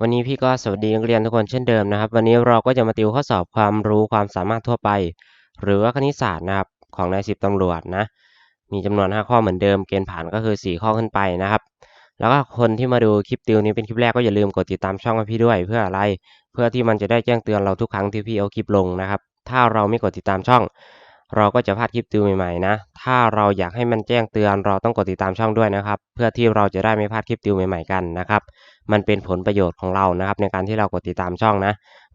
วันนี้พี่ก็สวัสดีนักเรียนทุกคนเช่นเดิมนะครับ วันนี้เราก็จะมาติวข้อสอบความรู้ความสามารถทั่วไป หรือว่าคณิตศาสตร์นะครับของนายสิบตำรวจนะ มีจำนวน 5 ข้อเหมือนเดิมเกณฑ์ผ่านก็คือ 4 ข้อขึ้นไปนะครับ แล้วก็คนที่มาดูคลิปติวนี้เป็นคลิปแรกก็อย่าลืมกดติดตามช่องพี่ด้วยเพื่ออะไร เพื่อที่มันจะได้แจ้งเตือนเราทุกครั้งที่พี่เอาคลิปลงนะครับ ถ้าเราไม่กดติดตามช่อง เราก็จะพลาดคลิปติวใหม่ๆนะ ถ้าเราอยากให้มันแจ้งเตือนเราต้องกดติดตามช่องด้วยนะครับ เพื่อที่เราจะได้ไม่พลาดคลิปติวใหม่ๆกันนะครับ มันเป็นผลประโยชน์ของเรานะครับ ในการที่เรากดติดตามช่องนะ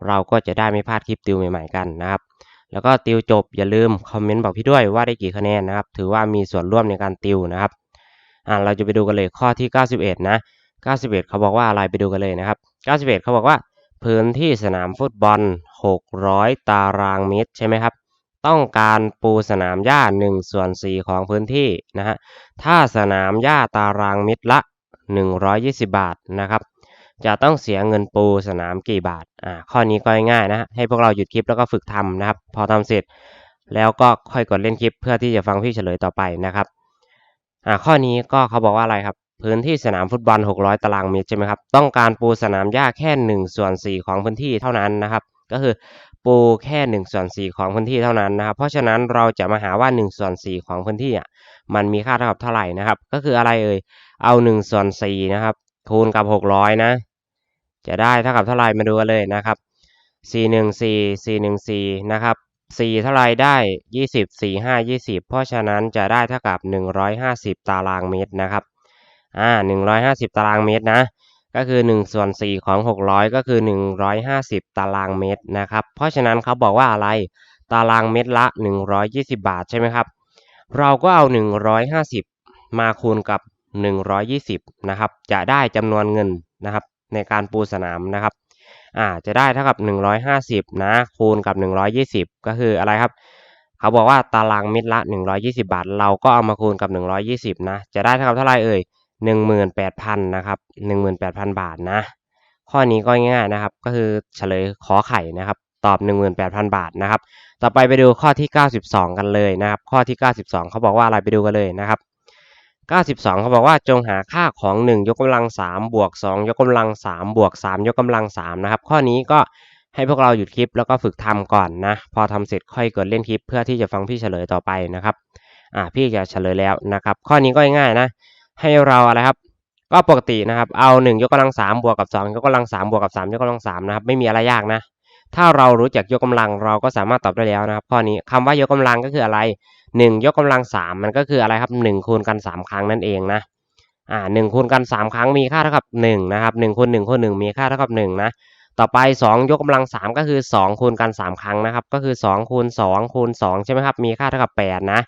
เราก็จะได้ไม่พลาดคลิปติวใหม่ๆกันนะครับแล้วก็ติวจบอย่าลืมคอมเมนต์บอกพี่ด้วยว่าได้กี่คะแนนนะครับ ถือว่ามีส่วนร่วมในการติวนะครับอ่าเราจะไปดูกันเลยข้อที่ 91 นะ 91 เขาบอกว่าอะไรไปดูกันเลยนะครับ 91 เขาบอกว่า พื้นที่สนามฟุตบอล 600 ตารางเมตรใช่ไหมครับ ต้องการปูสนามหญ้า1ส่วน4ของพื้นที่นะฮะถ้าสนามหญ้าตารางเมตรละ 120 บาทนะครับ จะต้องเสียเงินปูสนามกี่บาท อ่า ข้อนี้ก็ง่ายๆนะ ให้พวกเราหยุดคลิปแล้วก็ฝึกทำนะครับ พอทำเสร็จ แล้วก็ค่อยกดเล่นคลิปเพื่อที่จะฟังพี่เฉลยต่อไปนะครับ อ่า ข้อนี้ก็เขาบอกว่าอะไรครับ พื้นที่สนามฟุตบอล 600 ตารางเมตรใช่ไหมครับ ต้องการปูสนามหญ้าแค่1ส่วน4ของพื้นที่เท่านั้นนะครับ ก็คือปูแค่1ส่วน4ของพื้นที่เท่านั้นนะครับ เพราะฉะนั้นเราจะมาหาว่า1ส่วน4ของพื้นที่อะ มันมีค่าเท่ากับเท่าไหร่นะครับ ก็คืออะไรเอ่ย เอา1ส่วน4นะครับ คูณกับ 600 นะ จะได้เท่ากับเท่าไรมาดูกันเลยนะครับ 414 414 นะครับ 4 เท่าไรได้ 20 4 5 20 เพราะฉะนั้นจะได้เท่ากับ 150 ตารางเมตรนะครับ อ่า 150 ตารางเมตรนะ ก็คือ1ส่วน4ของ 600 ก็คือ 150 ตารางเมตรนะครับ เพราะฉะนั้นเขาบอกว่าอะไร ตารางเมตรละ 120 บาทใช่ไหมครับ เราก็เอา 150 มาคูณกับ 120 นะครับ จะได้จำนวนเงินนะครับ ในการปูสนามนะครับอ่าจะได้เท่ากับ 150 นะคูณกับ 120 ก็คืออะไรครับเขาบอกว่าตารางเมตรละ 120 บาท เราก็เอามาคูณกับ 120 นะ จะได้เท่ากับเท่าไรเอ่ย18,000 นะครับ 18,000 บาทนะ ข้อนี้ก็ง่ายๆนะครับ ก็คือเฉลยขอไข่นะครับ ตอบ 18,000 บาทนะครับ ต่อไปไปดูข้อที่ 92 กันเลยนะครับ ข้อที่ 92 เขาบอกว่าอะไรไปดูกันเลยนะครับ 92 เขาบอกว่าจงหาค่าของ 1 ยกกำลัง3บวก2 ยกกำลัง3บวก3 ยกกำลัง3นะครับ ข้อนี้ก็ให้พวกเราหยุดคลิปแล้วก็ฝึกทำก่อนนะ พอทำเสร็จค่อยกดเล่นคลิป เพื่อที่จะฟังพี่เฉลยต่อไปนะครับ อ่าพี่จะเฉลยแล้วนะครับ ข้อนี้ก็ง่ายๆนะ ให้เราอะไรครับ ก็ปกตินะครับ เอา 1 ยกกำลัง3บวกกับ 2 ยกกำลัง3บวกกับ 3 ยกกำลัง3นะครับ ไม่มีอะไรยากนะ ถ้าเรารู้จักยกกำลังเราก็สามารถตอบได้แล้วนะครับ ข้อนี้คำว่ายกกำลังก็คืออะไร 1 ยกกำลัง 3 มันก็คืออะไรครับ1คูณกัน 3 ครั้งนั่นเองนะอ่า1คูณกัน 3 ครั้งมีค่าเท่ากับ1นะครับ1คูณ1คูณ1มีค่าเท่ากับ1นะต่อไป 2 ยกกำลัง 3 ก็คือ 2 คูณกัน 3 ครั้งนะครับก็คือ 2 คูณ 2 คูณ 2 ใช่ไหมครับมีค่าเท่ากับ 8 นะ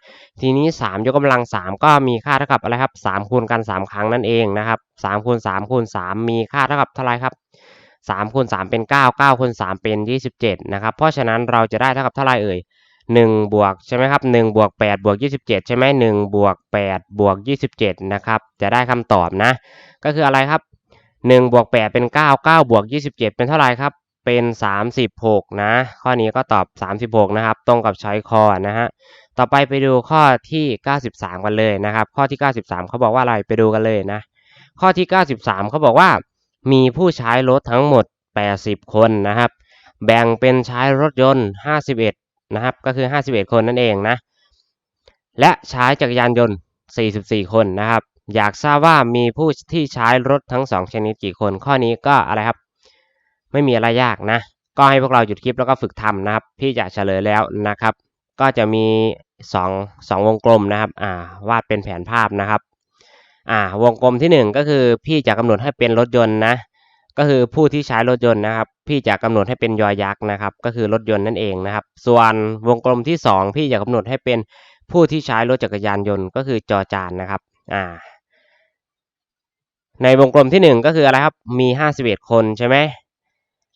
ทีนี้ 3 ยกกำลัง 3 ก็มีค่าเท่ากับอะไรครับ3คูณกัน 3 ครั้งนั่นเองนะครับ3คูณ3คูณ3 มีค่าเท่ากับเท่าไรครับ3คูณ3เป็น 9 9คูณ3เป็น 27นะครับเพราะฉะนั้นเราจะได้เท่ากับเท่าไรเอ่ย 1บวกใช่ไหมครับ1บวก8บวก27 ใช่ไหม1บวก8บวก27 นะครับ จะได้คำตอบนะ ก็คืออะไรครับ1บวก8เป็น 9 9บวก27 เป็นเท่าไหร่ครับ เป็น 36 นะ ข้อนี้ก็ตอบ 36 นะครับ ตรงกับช้อยคอนะฮะ ต่อไปไปดูข้อที่ 93 กันเลยนะครับ ข้อที่ 93 เขาบอกว่าอะไร ไปดูกันเลยนะ ข้อที่ 93 เขาบอกว่า มีผู้ใช้รถทั้งหมด 80 คนนะครับ แบ่งเป็นใช้รถยนต์ 51 นะครับก็คือ 51 คนนั่นเองนะและใช้จักรยานยนต์ 44 คนนะครับ อยากทราบว่ามีผู้ที่ใช้รถทั้ง 2 ชนิดกี่คน ข้อนี้ก็อะไรครับ ไม่มีอะไรยากนะ ก็ให้พวกเราหยุดคลิปแล้วก็ฝึกทำนะครับ พี่จะเฉลยแล้วนะครับ ก็จะมี 2 2 วงกลมนะครับอ่าวาดเป็นแผนภาพนะครับอ่าวงกลมที่ 1 ก็คือพี่จะกำหนดให้เป็นรถยนต์นะ ก็คือผู้ที่ใช้รถยนต์นะครับ พี่จะกำหนดให้เป็นยอยักษ์นะครับ ก็คือรถยนต์นั่นเองนะครับ ส่วนวงกลมที่ 2 พี่จะกำหนดให้เป็นผู้ที่ใช้รถจักรยานยนต์ ก็คือจอจานนะครับอ่าในวงกลมที่ 1 ก็คืออะไรครับมี51คนใช่ไหม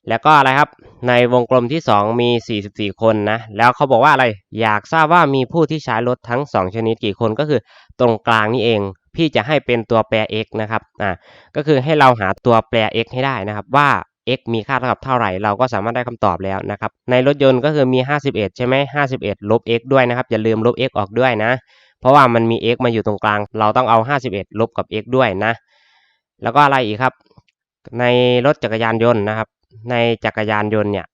แล้วก็อะไรครับ ในวงกลมที่ 2 มี 44 คนนะ แล้วเขาบอกว่าอะไร อยากทราบว่ามีผู้ที่ใช้รถทั้ง 2 ชนิดกี่คนก็คือตรงกลางนี่เอง พี่จะให้เป็นตัวแปร x นะครับอ่าก็คือให้เราหาตัวแปร x ให้ได้นะครับว่า x มีค่าเท่ากับเท่าไหร่เราก็สามารถได้คำตอบแล้วนะครับในรถยนต์ก็คือมี 51 ใช่ไหม51 ลบ x ด้วยนะครับอย่าลืมลบ x ออกด้วยนะ เพราะว่ามันมี x มาอยู่ตรงกลาง เราต้องเอา 51 ลบกับ x ด้วยนะ แล้วก็อะไรอีกครับ ในรถจักรยานยนต์นะครับ ในจักรยานยนต์เนี่ย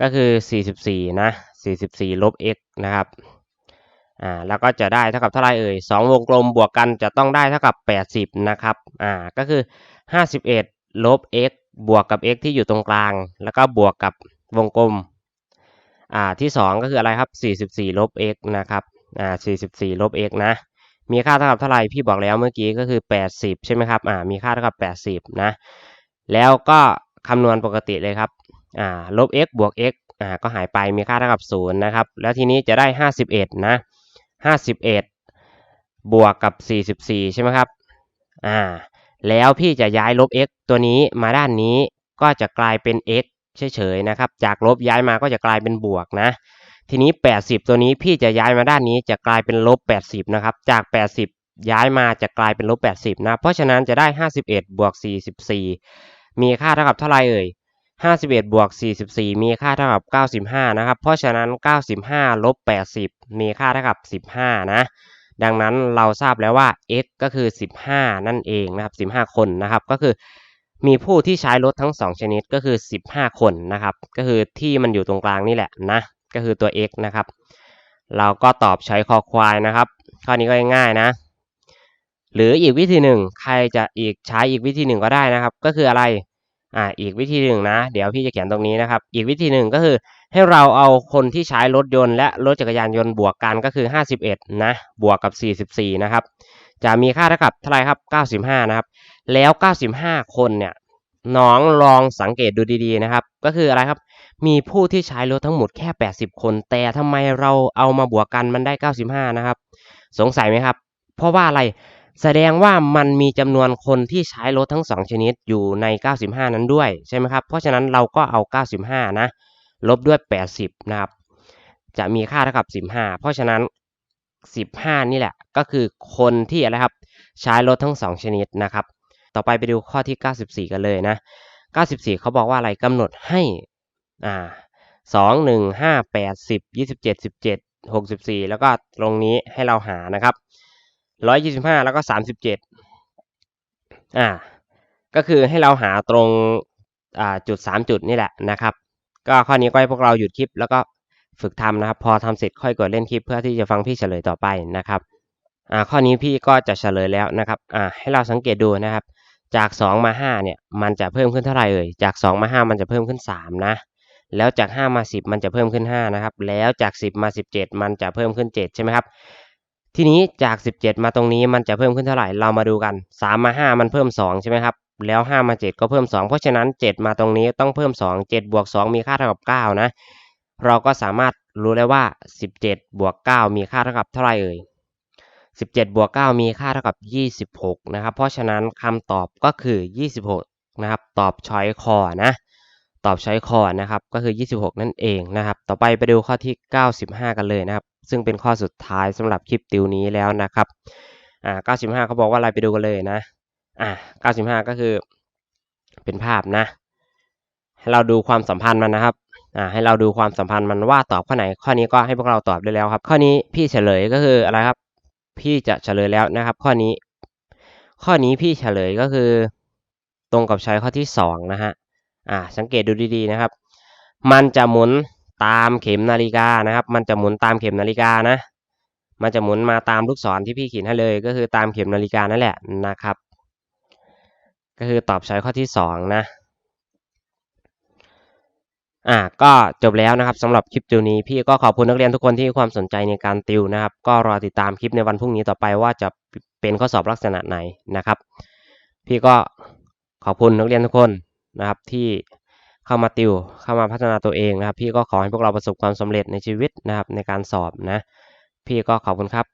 ก็คือ 44 นะ 44 ลบ x นะครับ อ่าแล้วก็จะได้เท่ากับเท่าไรเอ่ยสองวงกลมบวกกันจะต้องได้เท่ากับ 80 นะครับอ่าก็คือ 51 ลบ x บวกกับ x ที่อยู่ตรงกลาง แล้วก็บวกกับวงกลมอ่าที่ 2 ก็คืออะไรครับ 44 ลบ x นะครับอ่า44 ลบ x นะ มีค่าเท่ากับเท่าไรพี่บอกแล้วเมื่อกี้ก็คือ 80 ใช่ไหมครับอ่ามีค่าเท่ากับ 80 นะ แล้วก็คำนวณปกติเลยครับอ่าลบ x บวก x อ่าก็หายไปมีค่าเท่ากับ 0 นะครับ แล้วทีนี้จะได้ 51 นะ 51 บวกกับ 44 ใช่ไหมครับ อ่า แล้วพี่จะย้ายลบ x ตัวนี้มาด้านนี้ก็จะกลายเป็น x เฉยๆนะครับ จากลบย้ายมาก็จะกลายเป็นบวกนะ ทีนี้ 80 ตัวนี้พี่จะย้ายมาด้านนี้จะกลายเป็นลบ 80 นะครับ จาก 80 ย้ายมาจะกลายเป็นลบ 80 นะ เพราะฉะนั้นจะได้ 51 บวก 44 มีค่าเท่ากับเท่าไหร่เอ่ย 51บวก44 มีค่าเท่ากับ 95 นะครับ เพราะฉะนั้น 95ลบ80 มีค่าเท่ากับ 15 นะ ดังนั้นเราทราบแล้วว่า x ก็คือ 15 นั่นเองนะครับ 15 คนนะครับ ก็คือมีผู้ที่ใช้รถทั้ง 2 ชนิดก็คือ 15 คนนะครับ ก็คือที่มันอยู่ตรงกลางนี่แหละนะ ก็คือตัว x นะครับ เราก็ตอบใช้คอควายนะครับ ข้อนี้ก็ง่ายๆนะ หรืออีกวิธีหนึ่ง ใครจะอีกใช้อีกวิธีหนึ่งก็ได้นะครับ ก็คืออะไร อ่าอีกวิธีหนึ่งนะ เดี๋ยวพี่จะเขียนตรงนี้นะครับ อีกวิธีหนึ่งก็คือ ให้เราเอาคนที่ใช้รถยนต์และรถจักรยานยนต์บวกกันก็คือ 51 นะ บวกกับ 44 นะครับ จะมีค่าเท่ากับเท่าไรครับ 95 นะครับ แล้ว 95 คนเนี่ยน้องลองสังเกตดูดีๆนะครับ ก็คืออะไรครับ มีผู้ที่ใช้รถทั้งหมดแค่ 80 คน แต่ทำไมเราเอามาบวกกันมันได้ 95 นะครับ สงสัยไหมครับ เพราะว่าอะไร แสดงว่ามันมีจำนวนคนที่ใช้รถทั้ง 2 ชนิดอยู่ใน 95 นั้นด้วยใช่ไหมครับ เพราะฉะนั้นเราก็เอา 95 นะ ลบด้วย 80 นะครับ จะมีค่าเท่ากับ 15 เพราะฉะนั้น 15 นี่แหละ ก็คือคนที่อะไรครับ ใช้รถทั้ง 2 ชนิดนะครับ ต่อไปไปดูข้อที่ 94 กันเลยนะ 94 เขาบอกว่าอะไรกำหนดให้อ่า2 1 5 8 10 27 17 64 แล้วก็ตรงนี้ให้เราหานะครับ 125แล้วก็37อ่า ก็คือให้เราหาตรงอ่าจุด3จุดนี่แหละนะครับ ก็ข้อนี้ก็ให้พวกเราหยุดคลิปแล้วก็ฝึกทำนะครับ พอทำเสร็จค่อยกดเล่นคลิปเพื่อที่จะฟังพี่เฉลยต่อไปนะครับอ่าข้อนี้พี่ก็จะเฉลยแล้วนะครับอ่าให้เราสังเกตดูนะครับ จาก 2 มา5เนี่ยมันจะเพิ่มขึ้นเท่าไหร่เอ่ยจาก 2 มา 5 มันจะเพิ่มขึ้น 3 นะ แล้วจาก 5 มา 10 มันจะเพิ่มขึ้น 5 นะครับ แล้วจาก 10 มา 17 มันจะเพิ่มขึ้น 7 ใช่ไหมครับ ทีนี้จาก 17 มาตรงนี้มันจะเพิ่มขึ้นเท่าไหร่เรามาดูกัน 3 มา 5 มันเพิ่ม 2 ใช่ไหมครับ แล้ว 5 มา 7 ก็เพิ่ม 2 เพราะฉะนั้น 7 มาตรงนี้ต้องเพิ่ม 2 7บวก2มีค่าเท่ากับ 9 นะ เราก็สามารถรู้ได้ว่า 17 บวก 9 มีค่าเท่ากับเท่าไหร่เอ่ย17 บวก 9 มีค่าเท่ากับ 26 นะครับ เพราะฉะนั้นคำตอบก็คือ 26 นะครับ ตอบช้อยคอนะ ตอบช้อยคอนะครับ ก็คือ 26 นั่นเองนะครับ ต่อไปไปดูข้อที่ 95 กันเลยนะครับ ซึ่งเป็นข้อสุดท้ายสำหรับคลิปติวนี้แล้วนะครับอ่า95เขาบอกว่าอะไรไปดูกันเลยนะอ่า95 ก็คือ เป็นภาพนะให้เราดูความสัมพันธ์มันนะครับอ่าให้เราดูความสัมพันธ์มันว่าตอบข้อไหน ข้อนี้ก็ให้พวกเราตอบได้แล้วครับ ข้อนี้พี่เฉลยก็คืออะไรครับ พี่จะเฉลยแล้วนะครับ ข้อนี้ ข้อนี้พี่เฉลยก็คือ ตรงกับใช้ข้อที่สองนะฮะอ่าสังเกตดูดีๆนะครับ มันจะหมุน ตามเข็มนาฬิกานะครับ มันจะหมุนตามเข็มนาฬิกานะ มันจะหมุนมาตามลูกศรที่พี่เขียนให้เลย ก็คือตามเข็มนาฬิกานั่นแหละนะครับ ก็คือตอบใช้ข้อที่สองนะอ่าก็จบแล้วนะครับสำหรับคลิปติวนี้พี่ก็ขอบคุณนักเรียนทุกคนที่ความสนใจในการติวนะครับ ก็รอติดตามคลิปในวันพรุ่งนี้ต่อไปว่าจะเป็นข้อสอบลักษณะไหนนะครับ พี่ก็ขอบคุณนักเรียนทุกคนนะครับที่ เข้ามาติวเข้ามาพัฒนาตัวเองนะครับ พี่ก็ขอให้พวกเราประสบความสำเร็จในชีวิตนะครับในการสอบนะ พี่ก็ขอบคุณครับ